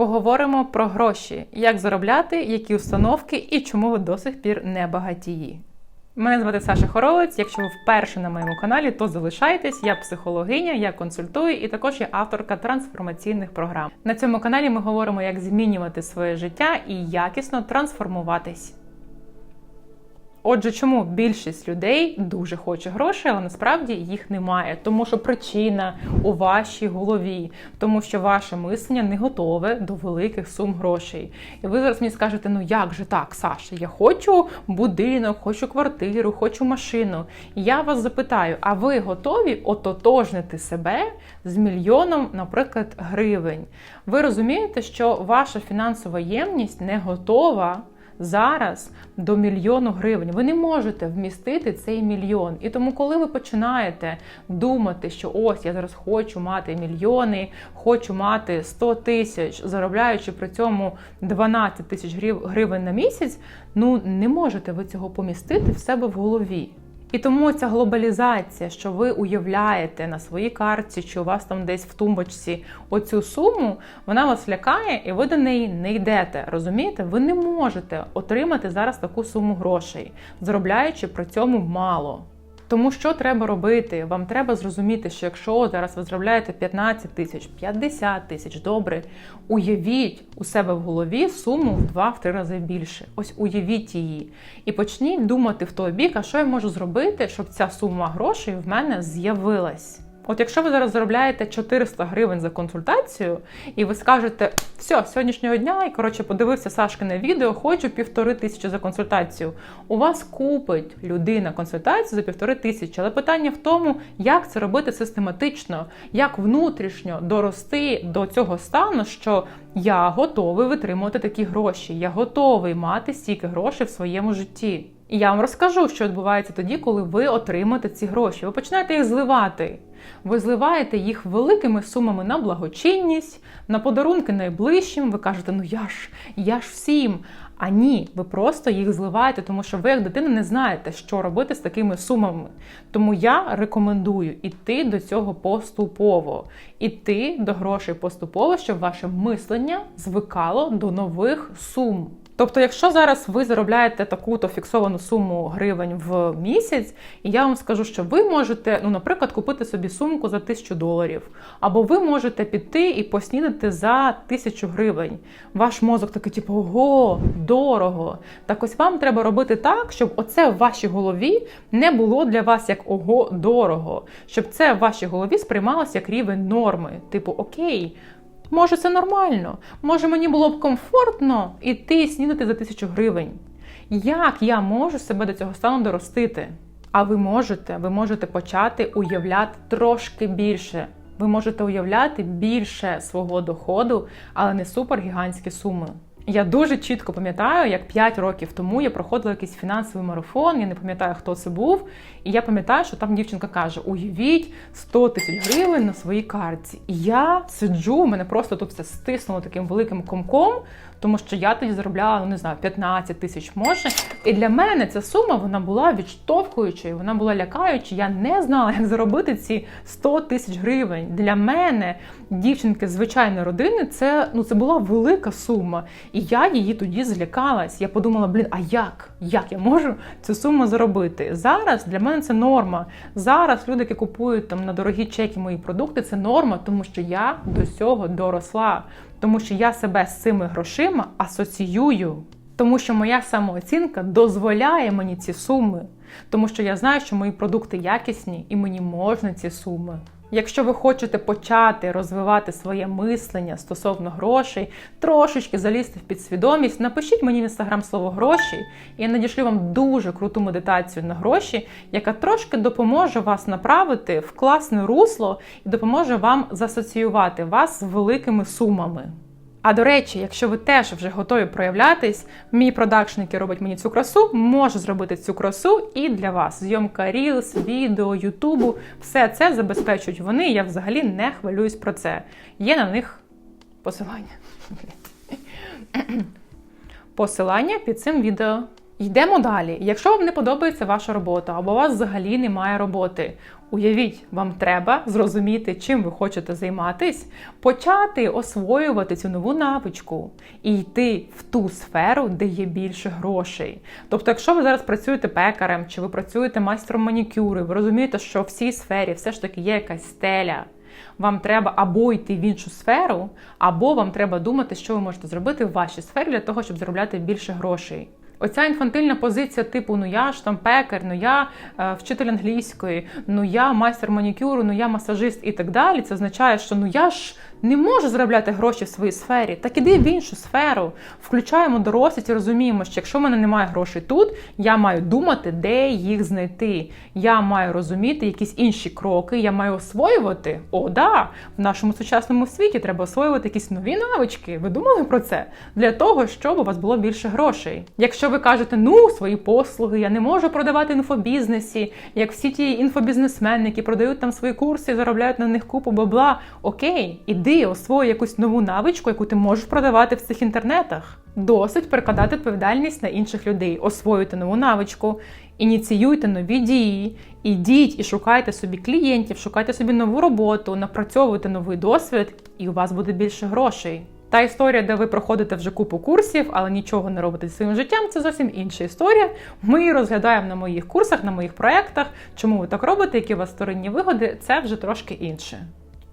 Поговоримо про гроші, як заробляти, які установки і чому ви до сих пір не багатії. Мене звати Саша Хоровець. Якщо ви вперше на моєму каналі, то залишайтесь. Я психологиня, я консультую і також я авторка трансформаційних програм. На цьому каналі ми говоримо, як змінювати своє життя і якісно трансформуватись. Отже, чому більшість людей дуже хоче грошей, але насправді їх немає, тому що причина у вашій голові, тому що ваше мислення не готове до великих сум грошей. І ви зараз мені скажете: ну як же так, Саша? Я хочу будинок, хочу квартиру, хочу машину. І я вас запитаю: а ви готові ототожнити себе з мільйоном, наприклад, гривень? Ви розумієте, що ваша фінансова ємність не готова зараз до мільйону гривень. Ви не можете вмістити цей мільйон. І тому, коли ви починаєте думати, що ось я зараз хочу мати мільйони, хочу мати 100 тисяч, заробляючи при цьому 12 тисяч гривень на місяць, ну не можете ви цього помістити в себе в голові. І тому ця глобалізація, що ви уявляєте на своїй карті, чи у вас там десь в тумбочці оцю суму, вона вас лякає, і ви до неї не йдете. Розумієте? Ви не можете отримати зараз таку суму грошей, заробляючи при цьому мало. Тому що треба робити? Вам треба зрозуміти, що якщо зараз ви зробляєте 15 тисяч, 50 тисяч, добре, уявіть у себе в голові суму в 2-3 рази більше. Ось уявіть її. І почніть думати в той бік, а що я можу зробити, щоб ця сума грошей в мене з'явилась. От якщо ви зараз заробляєте 400 гривень за консультацію, і ви скажете, все, сьогоднішнього дня, і коротше, подивився Сашкине відео, хочу півтори тисячі за консультацію. У вас купить людина консультацію за півтори тисячі. Але питання в тому, як це робити систематично, як внутрішньо дорости до цього стану, що я готовий витримувати такі гроші, я готовий мати стільки грошей в своєму житті. І я вам розкажу, що відбувається тоді, коли ви отримаєте ці гроші. Ви починаєте їх зливати. Ви зливаєте їх великими сумами на благочинність, на подарунки найближчим. Ви кажете, ну я ж, я ж всім. А ні, ви просто їх зливаєте, тому що ви, як дитина, не знаєте, що робити з такими сумами. Тому я рекомендую іти до цього поступово, іти до грошей поступово, щоб ваше мислення звикало до нових сум. Тобто, якщо зараз ви заробляєте таку-то фіксовану суму гривень в місяць, і я вам скажу, що ви можете, ну, наприклад, купити собі сумку за тисячу доларів, або ви можете піти і поснідати за тисячу гривень. Ваш мозок такий, типу, ого, дорого. Так ось вам треба робити так, щоб оце в вашій голові не було для вас як ого, дорого, щоб це в вашій голові сприймалося як рівень норми. Типу, окей. Може, це нормально. Може, мені було б комфортно іти снідати за тисячу гривень. Як я можу себе до цього стану доростити? А ви можете, ви можете почати уявляти трошки більше. Ви можете уявляти більше свого доходу, але не супергігантські суми. Я дуже чітко пам'ятаю, як 5 років тому я проходила якийсь фінансовий марафон, я не пам'ятаю, хто це був. І я пам'ятаю, що там дівчинка каже: Уявіть 100 тисяч гривень на своїй картці. І я сиджу, мене просто тут все стиснуло таким великим комком, тому що я тоді заробляла, ну не знаю, 15 тисяч може. І для мене ця сума вона була відштовхуючою, вона була лякаючою. Я не знала, як заробити ці 100 тисяч гривень. Для мене, дівчинки звичайної родини, це ну це була велика сума. І я її тоді злякалась. Я подумала, блін, а як? Як я можу цю суму заробити? Зараз для мене це норма. Зараз люди, які купують там на дорогі чеки мої продукти, це норма, тому що я до цього доросла, тому що я себе з цими грошима асоціюю. Тому що моя самооцінка дозволяє мені ці суми, тому що я знаю, що мої продукти якісні і мені можна ці суми. Якщо ви хочете почати розвивати своє мислення стосовно грошей, трошечки залізти в підсвідомість, напишіть мені в інстаграм слово гроші, і я надішлю вам дуже круту медитацію на гроші, яка трошки допоможе вас направити в класне русло і допоможе вам засоціювати вас з великими сумами. А до речі, якщо ви теж вже готові проявлятись, мій продакшн, який робить мені цю красу, може зробити цю красу і для вас. Зйомка Reels, відео, Ютубу, все це забезпечують вони. Я взагалі не хвилююсь про це. Є на них посилання. Посилання під цим відео. Йдемо далі. Якщо вам не подобається ваша робота, або у вас взагалі немає роботи, уявіть, вам треба зрозуміти, чим ви хочете займатись, почати освоювати цю нову навичку і йти в ту сферу, де є більше грошей. Тобто, якщо ви зараз працюєте пекарем, чи ви працюєте майстром манікюри, ви розумієте, що в цій сфері все ж таки є якась стеля. Вам треба або йти в іншу сферу, або вам треба думати, що ви можете зробити в вашій сфері для того, щоб заробляти більше грошей. Оця інфантильна позиція, типу, ну я ж там пекар, ну я е, вчитель англійської, ну я майстер манікюру, ну я масажист і так далі. Це означає, що ну я ж не можу заробляти гроші в своїй сфері. Так іди в іншу сферу. Включаємо дорослість і розуміємо, що якщо в мене немає грошей тут, я маю думати, де їх знайти. Я маю розуміти якісь інші кроки, я маю освоювати. О, да, в нашому сучасному світі треба освоювати якісь нові навички. Ви думали про це? Для того, щоб у вас було більше грошей. Якщо ви кажете, ну свої послуги, я не можу продавати інфобізнесі, як всі ті інфобізнесмени, які продають там свої курси заробляють на них купу бабла. Окей, іди, освой якусь нову навичку, яку ти можеш продавати в цих інтернетах. Досить перекладати відповідальність на інших людей, освоюйте нову навичку, ініціюйте нові дії, ідіть і шукайте собі клієнтів, шукайте собі нову роботу, напрацьовуйте новий досвід, і у вас буде більше грошей. Та історія, де ви проходите вже купу курсів, але нічого не робите зі своїм життям, це зовсім інша історія. Ми її розглядаємо на моїх курсах, на моїх проєктах. Чому ви так робите, які у вас сторонні вигоди, це вже трошки інше.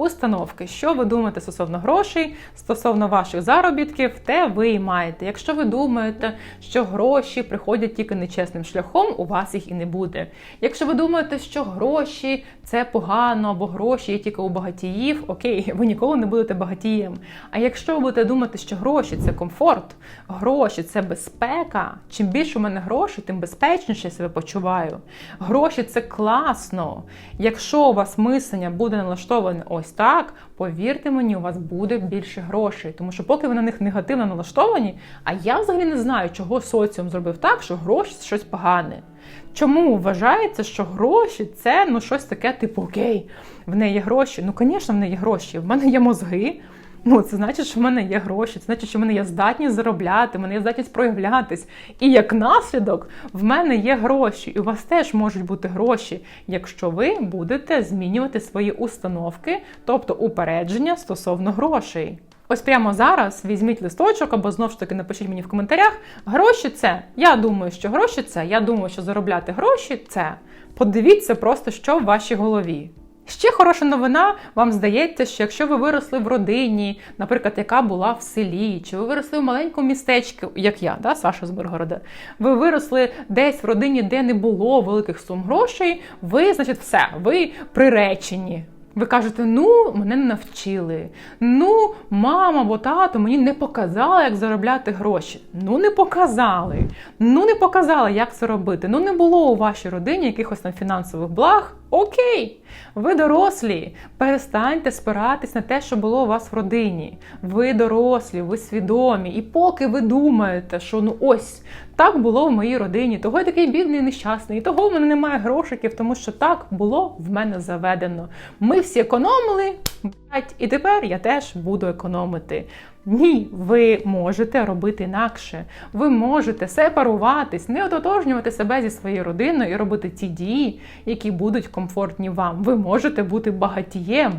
Установки, що ви думаєте стосовно грошей, стосовно ваших заробітків, те ви і маєте. Якщо ви думаєте, що гроші приходять тільки нечесним шляхом, у вас їх і не буде. Якщо ви думаєте, що гроші це погано, або гроші є тільки у багатіїв, окей, ви ніколи не будете багатієм. А якщо ви будете думати, що гроші це комфорт, гроші це безпека. Чим більше у мене грошей, тим безпечніше себе почуваю. Гроші це класно. Якщо у вас мислення буде налаштоване ось так, повірте мені, у вас буде більше грошей. Тому що поки ви на них негативно налаштовані, а я взагалі не знаю, чого соціум зробив так, що гроші це щось погане. Чому вважається, що гроші це ну щось таке, типу окей, в неї є гроші. Ну, звісно, в неї є гроші. В мене є мозги. Ну, це значить, що в мене є гроші, це значить, що в мене є здатність заробляти, в мене є здатність проявлятись. І як наслідок в мене є гроші, і у вас теж можуть бути гроші, якщо ви будете змінювати свої установки, тобто упередження стосовно грошей. Ось прямо зараз візьміть листочок або знову ж таки напишіть мені в коментарях. Гроші це. Я думаю, що гроші це. Я думаю, що заробляти гроші це. Подивіться просто, що в вашій голові. Ще хороша новина, вам здається, що якщо ви виросли в родині, наприклад, яка була в селі, чи ви виросли в маленькому містечку, як я, да, Саша з Миргорода, ви виросли десь в родині, де не було великих сум грошей, ви, значить, все, ви приречені. Ви кажете, ну, мене не навчили. Ну, мама або тато мені не показали, як заробляти гроші. Ну, не показали. Ну, не показали, як це робити. Ну, не було у вашій родині якихось там фінансових благ. Окей, ви дорослі. Перестаньте спиратись на те, що було у вас в родині. Ви дорослі, ви свідомі. І поки ви думаєте, що ну ось так було в моїй родині, того я такий бідний нещасний, і того в мене немає грошиків, тому що так було в мене заведено. Ми всі економили, блять, і тепер я теж буду економити. Ні, ви можете робити інакше. Ви можете сепаруватись, не ототожнювати себе зі своєю родиною і робити ті дії, які будуть комфортні вам. Ви можете бути багатієм,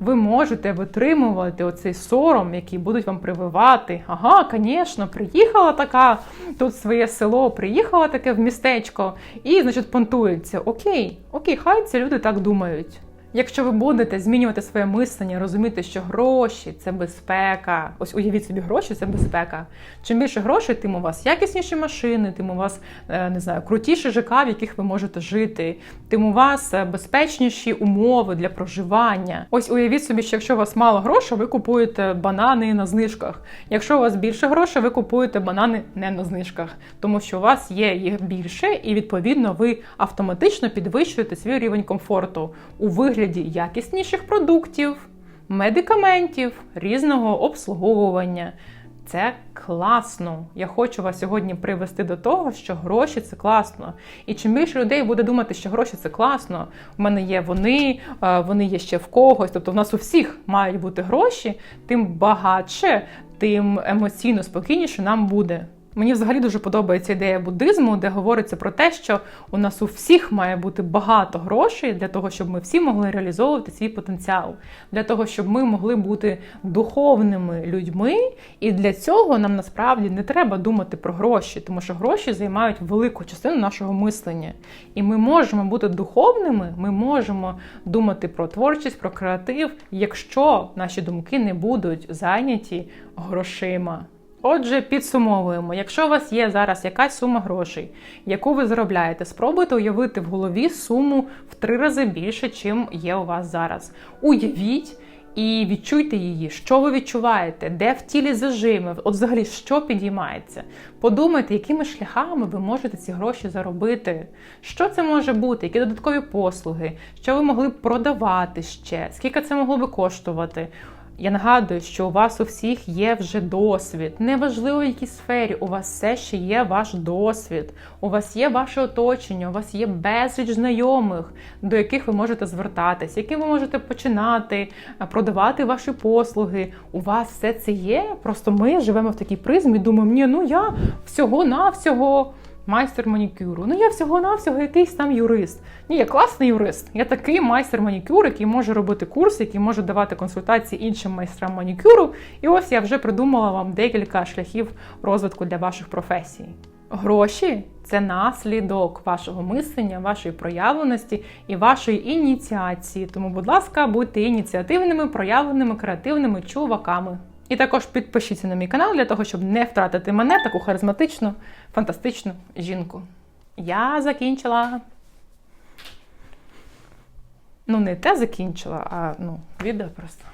ви можете витримувати оцей сором, який будуть вам прививати. Ага, звісно, приїхала така тут своє село, приїхала таке в містечко, і, значить, понтується. Окей, окей, хай ці люди так думають. Якщо ви будете змінювати своє мислення, розуміти, що гроші це безпека. Ось уявіть собі, гроші це безпека. Чим більше грошей, тим у вас якісніші машини, тим у вас е, не знаю, крутіші ЖК, в яких ви можете жити, тим у вас е, безпечніші умови для проживання. Ось уявіть собі, що якщо у вас мало грошей, ви купуєте банани на знижках. Якщо у вас більше грошей, ви купуєте банани не на знижках, тому що у вас є їх більше, і відповідно ви автоматично підвищуєте свій рівень комфорту у вигляді якісніших продуктів, медикаментів, різного обслуговування. Це класно. Я хочу вас сьогодні привести до того, що гроші це класно. І чим більше людей буде думати, що гроші це класно, у мене є вони, е, вони є ще в когось. Тобто, в нас у всіх мають бути гроші, тим багатше, тим емоційно спокійніше нам буде. Мені взагалі дуже подобається ідея буддизму, де говориться про те, що у нас у всіх має бути багато грошей для того, щоб ми всі могли реалізовувати свій потенціал, для того, щоб ми могли бути духовними людьми. І для цього нам насправді не треба думати про гроші, тому що гроші займають велику частину нашого мислення. І ми можемо бути духовними, ми можемо думати про творчість, про креатив, якщо наші думки не будуть зайняті грошима. Отже, підсумовуємо, якщо у вас є зараз якась сума грошей, яку ви заробляєте, спробуйте уявити в голові суму в три рази більше, чим є у вас зараз. Уявіть і відчуйте її, що ви відчуваєте, де в тілі зажими, от взагалі що підіймається. Подумайте, якими шляхами ви можете ці гроші заробити. Що це може бути, які додаткові послуги, що ви могли б продавати ще, скільки це могло би коштувати. Я нагадую, що у вас у всіх є вже досвід. Неважливо, в якій сфері, у вас все ще є ваш досвід, у вас є ваше оточення, у вас є безліч знайомих, до яких ви можете звертатись, яким ви можете починати продавати ваші послуги. У вас все це є. Просто ми живемо в такій призмі, думаємо, ні, ну я всього-навсього. Майстер манікюру. Ну я всього-навсього якийсь там юрист. Ні, я класний юрист. Я такий майстер манікюру, який може робити курс, який може давати консультації іншим майстрам манікюру. І ось я вже придумала вам декілька шляхів розвитку для ваших професій. Гроші це наслідок вашого мислення, вашої проявленості і вашої ініціації. Тому, будь ласка, будьте ініціативними, проявленими, креативними чуваками. І також підпишіться на мій канал для того, щоб не втратити мене, таку харизматичну, фантастичну жінку. Я закінчила. Ну, не те закінчила, а ну, відео просто.